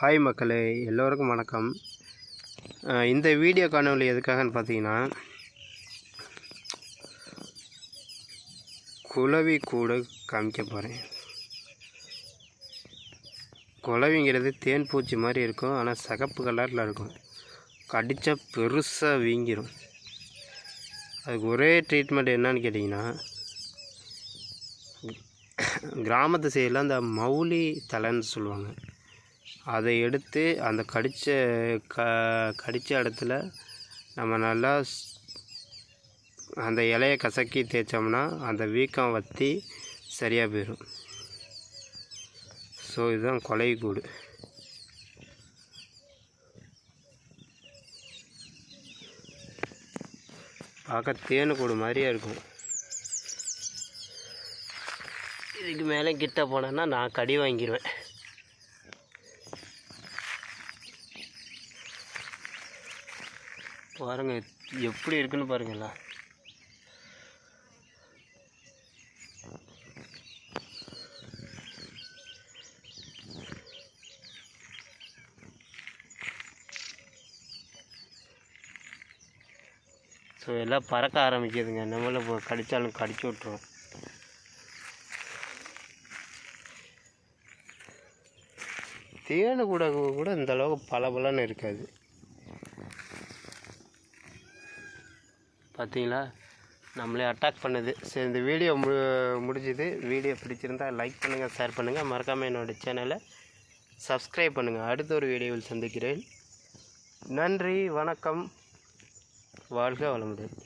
Hi மக்களே எல்லோருக்கும் வணக்கம். இந்த வீடியோ காணொலி எதுக்காகன்னு பார்த்தீங்கன்னா குலவி கூட காமிக்க போகிறேன் குலவிங்கிறது தேன் பூச்சி மாதிரி இருக்கும் ஆனால் சகப்பு கலரில் இருக்கும். கடித்தா பெருசாக வீங்கிரும். அதுக்கு ஒரே ட்ரீட்மெண்ட் என்னன்னு கேட்டிங்கன்னா கிராமத்து சைடில் அந்த மௌலி தலைன்னு சொல்லுவாங்க. அதை எடுத்து அந்த கடித்த க கடித்த இடத்துல நம்ம நல்லா அந்த இலையை கசக்கி தேய்ச்சோம்னா அந்த வீக்கம் வற்றி சரியாக போயிடும். ஸோ இதுதான் கொலை கூடு. பார்க்க தேனு கூடு மாதிரியே இருக்கும். இதுக்கு மேலே கிட்ட போனேன்னா நான் கடி வாங்கிடுவேன் பாருங்க எப்படி இருக்குன்னு பாருங்களா ஸோ எல்லாம் பறக்க ஆரம்பிக்குதுங்க. நம்மள இப்போ கடித்தாலும் கடிச்சு விட்ருவோம் தேனு கூட கூட இந்த அளவுக்கு பளபளன்னு இருக்காது. பார்த்தீங்களா? நம்மளே அட்டாக் பண்ணுது. சரி இந்த வீடியோ மு முடிஞ்சுது. வீடியோ பிடிச்சிருந்தா லைக் பண்ணுங்கள் ஷேர் பண்ணுங்கள் மறக்காமல் என்னோடய சேனலை சப்ஸ்கிரைப் பண்ணுங்கள் அடுத்த ஒரு வீடியோவில் சந்திக்கிறேன். நன்றி வணக்கம். வாழ்க வளமுடன்.